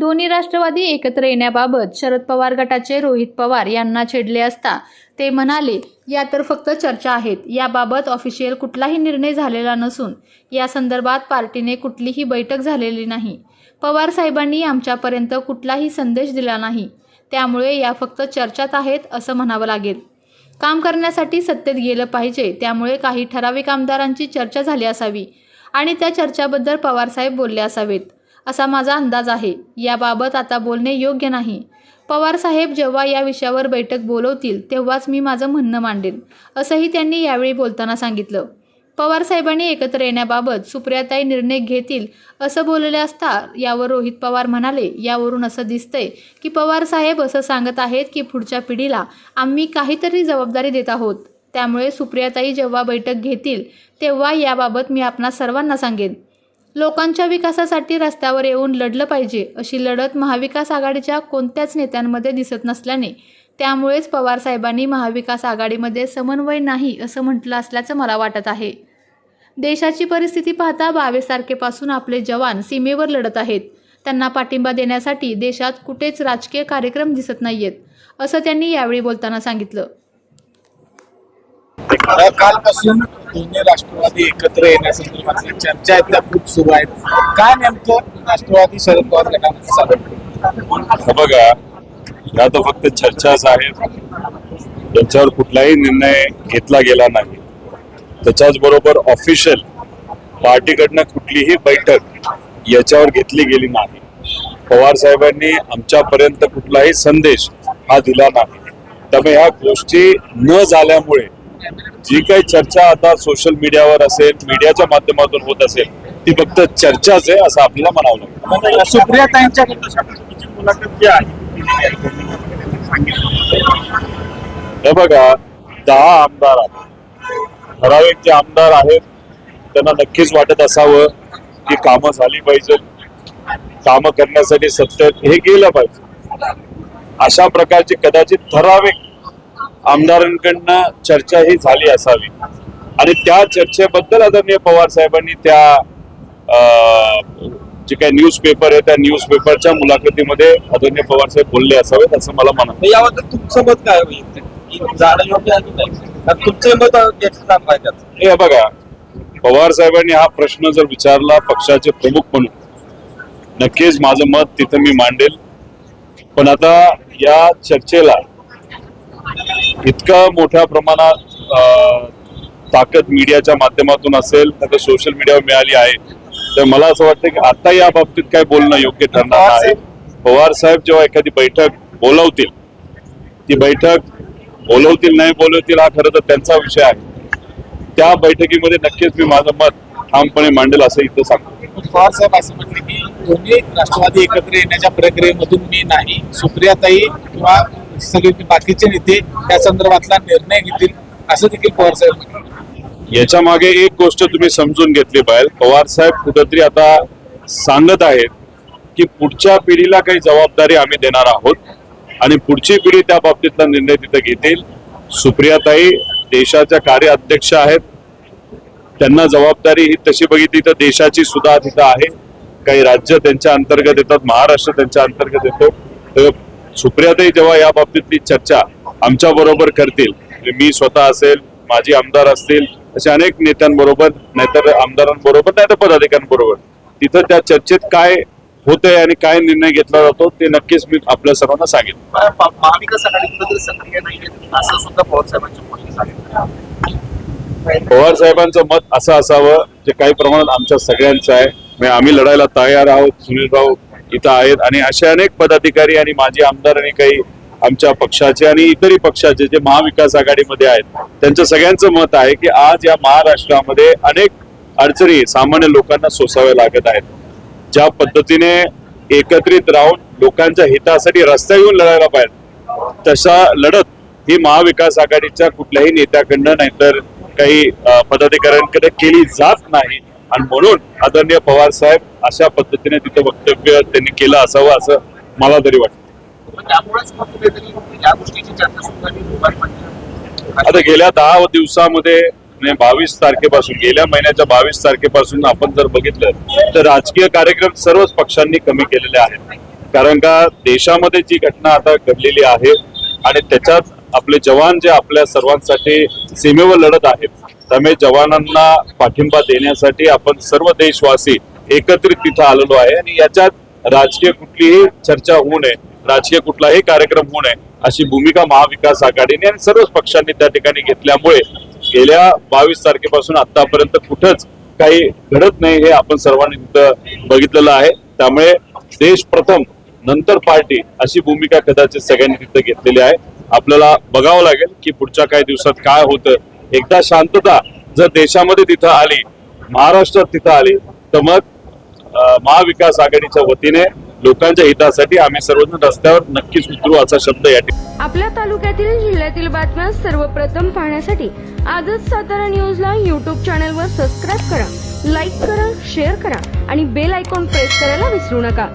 दोन्ही राष्ट्रवादी एकत्र येण्याबाबत शरद पवार गटाचे रोहित पवार यांना छेडले असता ते म्हणाले या तर फक्त चर्चा आहेत. याबाबत ऑफिशियल कुठलाही निर्णय झालेला नसून या संदर्भात पार्टीने कुठलीही बैठक झालेली नाही. पवार साहेबांनी आमच्यापर्यंत कुठलाही संदेश दिला नाही. त्यामुळे या फक्त चर्चात आहेत असं म्हणावं लागेल. काम करण्यासाठी सत्तेत गेलं पाहिजे. त्यामुळे काही ठराविक आमदारांची चर्चा झाली असावी आणि त्या चर्चाबद्दल पवारसाहेब बोलले असावेत. असा माझा अंदाज आहे. याबाबत आता बोलणे योग्य नाही. पवारसाहेब जेव्हा या विषयावर बैठक बोलवतील तेव्हाच मी माझं म्हणणं मांडेन असंही त्यांनी यावेळी बोलताना सांगितलं. पवारसाहेबांनी एकत्र येण्याबाबत सुप्रियाताई निर्णय घेतील असं बोलले असता यावर रोहित पवार म्हणाले यावरून असं दिसतंय की पवार साहेब असं सांगत आहेत की पुढच्या पिढीला आम्ही काहीतरी जबाबदारी देत आहोत. त्यामुळे सुप्रियाताई जेव्हा बैठक घेतील तेव्हा याबाबत मी आपणा सर्वांना सांगेन. लोकांच्या विकासासाठी रस्त्यावर येऊन लढलं पाहिजे अशी लढत महाविकास आघाडीच्या कोणत्याच नेत्यांमध्ये दिसत नसल्याने त्यामुळेच पवारसाहेबांनी महाविकास आघाडीमध्ये समन्वय नाही असं म्हटलं असल्याचं मला वाटत आहे. देशाची परिस्थिती पाहता बावीस तारखेपासून आपले जवान सीमेवर लढत आहेत. त्यांना पाठिंबा देण्यासाठी देशात कुठेच राजकीय कार्यक्रम दिसत नाहीयेत असं त्यांनी यावेळी बोलताना सांगितलं. कालपासून दोन्ही राष्ट्रवादी एकत्र येण्यासंदर्भातल्या चर्चा आहेत त्या खूप सुरू आहेत. काय नेमकं राष्ट्रवादी शरद पवार गटामध्ये चालू बघा या तर फक्त चर्चाच आहेत याच्यावर कुठलाही निर्णय घेतला गेला नाही. त्याच्याच बरोबर ऑफिशियल पार्टीकडनं कुठलीही बैठक याच्यावर घेतली गेली नाही. पवार साहेबांनी आमच्यापर्यंत कुठलाही संदेश हा दिला नाही. त्यामुळे ह्या गोष्टी न झाल्यामुळे जी काही चर्चा आता सोशल मीडियावर असेल मीडियाच्या माध्यमातून होत असेल ती फक्त चर्चाच आहे असं आपल्याला म्हणावं लागतं. तुमची मुलाखत जी आहे सांगितलं. हे बघा दहा आमदार आहेत. ठराविक जे आमदार आहेत त्यांना नक्कीच वाटत असावं की कामं झाली पाहिजे. कामं करण्यासाठी सत्तेत हे गेलं पाहिजे. अशा प्रकारची कदाचित ठराविक आमदारांकडनं चर्चा ही झाली असावी. आणि त्या चर्चेबद्दल आदरणीय पवार साहेबांनी त्या जे काही न्यूज पेपर आहे त्या न्यूज पेपरच्या मुलाखतीमध्ये आदरणीय पवार साहेब बोलले असावेत असं मला म्हणावं तर याबद्दल तुमचं मत काय तुमचं मत हे बघा पवार साहेबांनी हा प्रश्न जर विचारला पक्षाचे प्रमुख म्हणून नक्कीच माझं मत तिथं मी मांडेल. पण आता या चर्चेला इतकं मोठ्या प्रमाणात ताकद मीडियाच्या माध्यमातून असेल तर सोशल मीडियावर मिळाली आहे. तर मला असं वाटतं की आता या बाबतीत काय बोलणं योग्य ठरणार आहे पवार साहेब जेव्हा एखादी बैठक बोलवतील ती बैठक बोलवतील नाही बोलवतील हा खरं तर त्यांचा विषय आहे. त्या बैठकीमध्ये नक्कीच मी माझं मत ठामपणे मांडेल असं इथं सांगतो. पवार साहेब असं म्हटले की दोन्ही राष्ट्रवादी एकत्र येण्याच्या प्रक्रियेमधून मी नाही. सुप्रियाताई किंवा सगळे बाकीचे नेते त्या संदर्भातला निर्णय घेतील असं देखील पवार साहेब याच्या मागे एक गोष्ट तुम्ही समजून घेतली पाहिजे. पवार साहेब कुठेतरी आता सांगत आहेत की पुढच्या पिढीला काही जबाबदारी आम्ही देणार आहोत आणि पुढची पिढी त्या बाबतीतला निर्णय तिथं घेतील. सुप्रियाताई देशाच्या कार्य अध्यक्ष आहेत. त्यांना जबाबदारी ही तशी बघितली तर देशाची सुद्धा तिथं आहे. काही राज्य त्यांच्या अंतर्गत येतात महाराष्ट्र त्यांच्या अंतर्गत येतो. तर सुप्रियाताई जेव्हा या बाबतीतली चर्चा आमच्या बरोबर करतील म्हणजे मी स्वतः असेल माझी आमदार असतील अशा अनेक नेत्यांबरोबर नाहीतर आमदारांबरोबर नाहीतर पदाधिकाऱ्यांबरोबर तिथं त्या चर्चेत काय होतंय आणि काय निर्णय घेतला जातो ते नक्कीच मी आपल्या सर्वांना सांगेन. महाविकास सक्रिय नाही पवार साहेबांचं मत असं असावं जे काही प्रमाणात आमच्या सगळ्यांचं आहे. म्हणजे आम्ही लढायला तयार आहोत सुनील भाऊ इथं आहेत. आणि असे अनेक पदाधिकारी आणि माजी आमदार आणि काही आमच्या पक्षाचे आणि इतरही पक्षाचे जे महाविकास आघाडीमध्ये आहेत त्यांचं सगळ्यांचं मत आहे की आज या महाराष्ट्रामध्ये अनेक अडचणी सामान्य लोकांना सोसाव्या लागत आहेत. ज्या पद्धतीने एकत्रित राहून लोकांच्या हितासाठी रस्ता येऊन लढायला पाहिजे तशा लढत ही महाविकास आघाडीच्या कुठल्याही नेत्याकडनं नाहीतर काही पदाधिकाऱ्यांकडे केली जात नाही. आणि म्हणून आदरणीय पवार साहेब अशा पद्धतीने तिथं वक्तव्य त्यांनी केलं असावं असं मला तरी वाटतं. आता गेल्या दहा दिवसामध्ये बावीस तारखेपासून गेल्या महिन्याच्या बावीस तारखेपासून आपण जर बघितलं तर राजकीय कार्यक्रम सर्वच पक्षांनी कमी केलेले आहेत कारण का देशामध्ये जी घटना आता घडलेली आहे आणि त्याच्यात आपले जवान जे आपल्या सर्वांसाठी सीमेवर लढत आहेत त्यामुळे जवानांना पाठिंबा देण्यासाठी आपण सर्व देशवासी एकत्रित तिथं आलेलो आहे आणि याच्यात राजकीय कुठलीही चर्चा होऊ नये राजकीय कुठलाही कार्यक्रम होऊ नये अशी भूमिका महाविकास आघाडीने आणि सर्वच पक्षांनी त्या ठिकाणी घेतल्यामुळे गेल्या बावीस तारखेपासून आतापर्यंत कुठंच काही घडत नाही हे आपण सर्वांनी तिथं बघितलेलं आहे. त्यामुळे देश प्रथम नंतर पार्टी अशी भूमिका कदाचित सगळ्यांनी तिथं घेतलेली आहे. आपल्याला बघावं लागेल की पुढच्या काही दिवसात काय होतं एकदा शांतता जर देशामध्ये तिथं आली महाराष्ट्रात तिथं आली तर मग महाविकास आघाडीच्या वतीने लोकांच्या हितासाठी आम्ही सर्वजण रस्त्यावर नक्कीच उतरू असा शब्द या ठिकाणी. आपल्या तालुक्यातील जिल्ह्यातील बातम्या सर्वप्रथम पाहण्यासाठी आजच सातारा न्यूजला यूट्यूब चॅनलवर सबस्क्राईब करा लाईक करा शेअर करा आणि बेल आयकॉन प्रेस करायला विसरू नका.